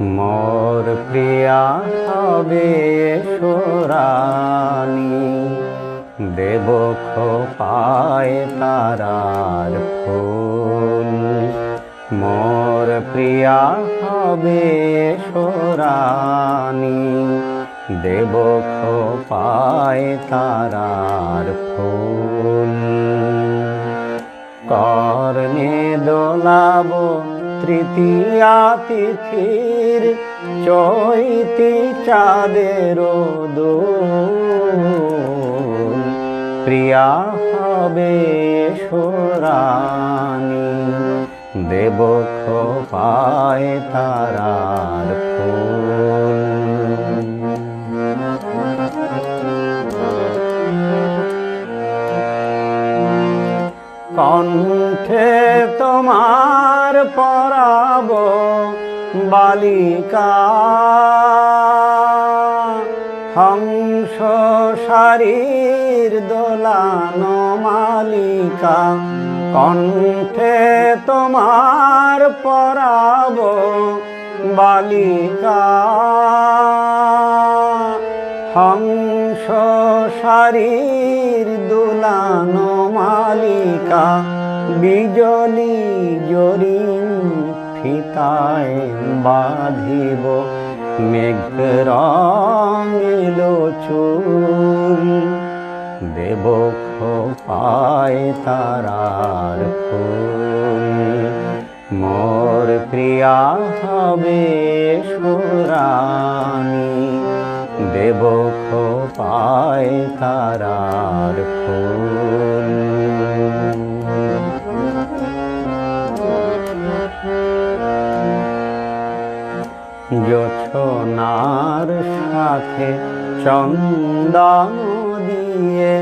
মোর প্রিয়া হবে সোরানি দেব পায় তারার ফুল। মোর প্রিয়া হবে সোরানি দেব পায় তারার ফুল। কর্ণে দোলাব তৃতীয়া তিথির চৈতি চাঁদের দু প্রিয়া হবে সোরানি দেব পায় তারার ফুল। কণ্ঠে তোমার পরাব বালিকা। হংস শারীর দোলান মালিকা। কণ্ঠে তোমার পরাব বালিকা। হংস শারীর দুলানো মালিকা, বিজলি জরিন ফিতায় বাঁধিব, মেঘ রঙিল চুল। দেব পায় তারার ফুল। মোর প্রিয়া হবে সুরানি, দেব পায় তারার ফুল। জোছনার সাথে চন্দন দিয়ে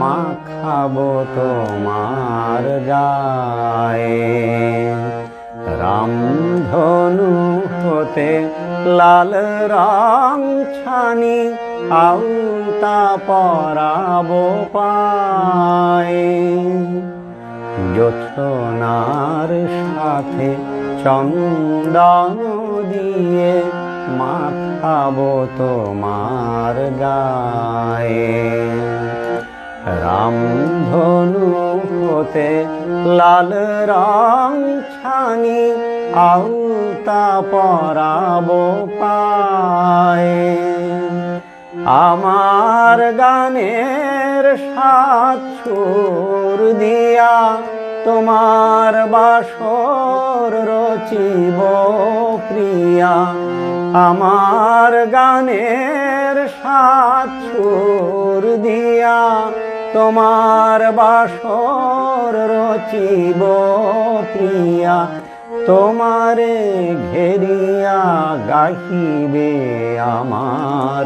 মাখাবো তোমার গায়ে। রামধনু হতে লাল রং ছানি আউতা পরাবো পায়ে। জোছনার সাথে চন্দন দিয়ে মাখাবো তোমার গায়ে। রামধনু হতে লাল রং ছানি আউতা পরাবো পায়ে। আমার গানের সাত দিয়া তোমার বাসর রচিব প্রিয়া, আমার গানের সাত সুর দিয়া তোমার বাসর রচিব প্রিয়া, তোমারে ঘেরিয়া গাহিবে আমার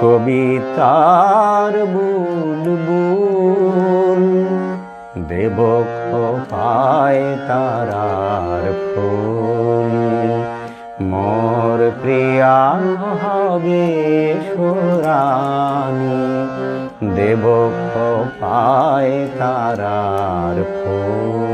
কবিতার বুলবুল। দেব পায় তারার ফুল। মোর প্রিয়া হবে সুরানি দেব পায় তারার ফুল।